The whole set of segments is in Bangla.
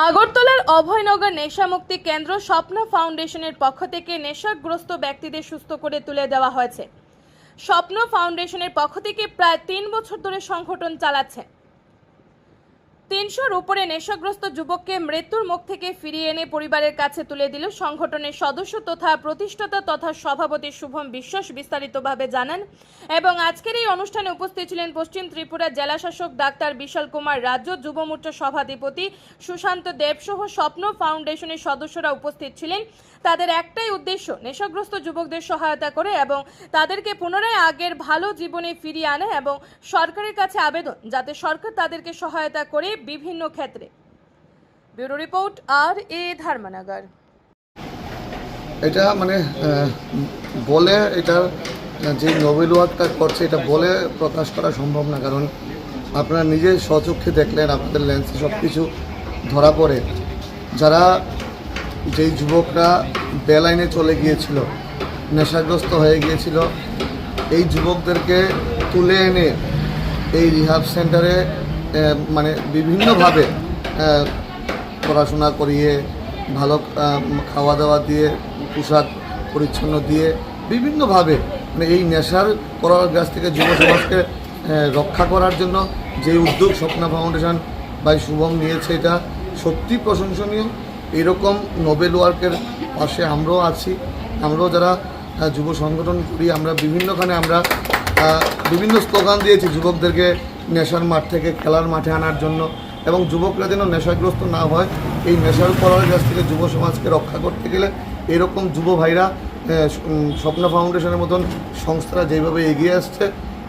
আগরতলার অভয়নগর নেশামুক্তি কেন্দ্র স্বপ্ন ফাউন্ডেশনের পক্ষ থেকে নেশাগ্রস্ত ব্যক্তিদের সুস্থ করে তুলে দেওয়া হয়েছে। স্বপ্ন ফাউন্ডেশনের পক্ষ থেকে প্রায় তিন বছর ধরে সংগঠন চালাচ্ছে। তিনশোর উপরে নেশাগ্রস্ত যুবককে মৃত্যুর মুখ থেকে ফিরিয়ে এনে পরিবারের কাছে তুলে দিল সংগঠনের সদস্য তথা প্রতিষ্ঠাতা তথা সভাপতি শুভম বিশ্বাস বিস্তারিতভাবে জানান। এবং আজকের এই অনুষ্ঠানে উপস্থিত ছিলেন পশ্চিম ত্রিপুরা জেলাশাসক ডাক্তার বিশাল কুমার রাজ্য যুব মোর্চা সভাধিপতি সুশান্ত দেবসহ স্বপ্ন ফাউন্ডেশনের সদস্যরা উপস্থিত ছিলেন। তাদের একটাই উদ্দেশ্য, নেশাগ্রস্ত যুবকদের সহায়তা করে এবং তাদেরকে পুনরায় আগের ভালো জীবনে ফিরিয়ে আনে এবং সরকারের কাছে আবেদন, যাতে সরকার তাদেরকে সহায়তা করে বিভিন্ন ক্ষেত্রে। ব্যুরো রিপোর্ট, আর এ ধর্মনগর। এটা মানে বলে এটা যে নোবেল ওয়ার্কটা করছে, এটা বলে প্রকাশ করা সম্ভব না। কারণ আপনারা নিজে স্বচক্ষে দেখলেন, আপনাদের লেন্সে সব কিছু ধরা পড়ে। যারা যেই যুবকরা বেলাইনে চলে গিয়েছিল, নেশাগ্রস্ত হয়ে গিয়েছিল, এই যুবকদেরকে তুলে এনে এই রিহাব সেন্টারে মানে বিভিন্নভাবে পড়াশোনা করিয়ে, ভালো খাওয়া দাওয়া দিয়ে, পোশাক পরিচ্ছন্ন দিয়ে, বিভিন্নভাবে মানে এই নেশার করার গাছ থেকে যুব সমাজকে রক্ষা করার জন্য যে উদ্যোগ স্বপ্না ফাউন্ডেশন বা এই শুভম নিয়েছে এটা, সত্যি প্রশংসনীয়। এরকম নোবেল ওয়ার্কের পাশে আমরাও আছি। আমরাও যারা যুব সংগঠন করি, আমরা বিভিন্নখানে আমরা বিভিন্ন স্লোগান দিয়েছি যুবকদেরকে নেশার মাঠ থেকে খেলার মাঠে আনার জন্য এবং যুবকরা যেন নেশাগ্রস্ত না হয়, এই নেশার করার কাছ থেকে যুব সমাজকে রক্ষা করতে গেলে এরকম যুব ভাইরা স্বপ্ন ফাউন্ডেশনের মতন সংস্থারা যেভাবে এগিয়ে আসছে,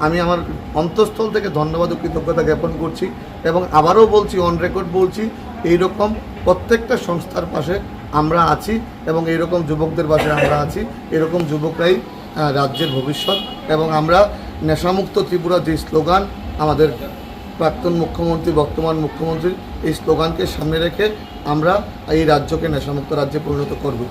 আমি আমার অন্তঃস্থল থেকে ধন্যবাদ ও কৃতজ্ঞতা জ্ঞাপন করছি এবং আবারও বলছি অন রেকর্ড বলছি, এইরকম প্রত্যেকটা সংস্থার পাশে আমরা আছি এবং এইরকম যুবকদের পাশে আমরা আছি, এরকম যুবকরাই রাজ্যের ভবিষ্যৎ এবং আমরা নেশামুক্ত ত্রিপুরা যে স্লোগান আমাদের প্রাক্তন মুখ্যমন্ত্রী, বর্তমান মুখ্যমন্ত্রীর এই স্লোগানকে সামনে রেখে আমরা এই রাজ্যকে নেশামুক্ত রাজ্যে পরিণত করব।